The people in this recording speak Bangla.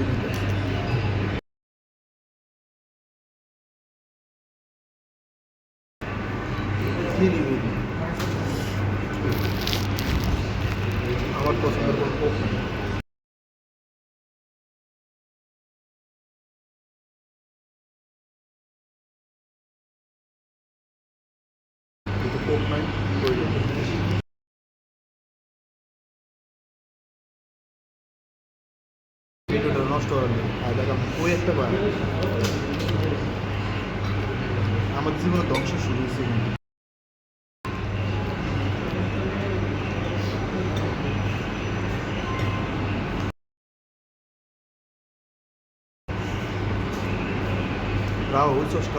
দিতেছি কি রিভিউ আমার পছন্দের কোনো কোক নেই ভিডিওটা নষ্ট নেই আর দেখ, ওই একটা বার। আমার জীবনে ধ্বংস শুরু হয়েছে। রাহুল, চষ্টা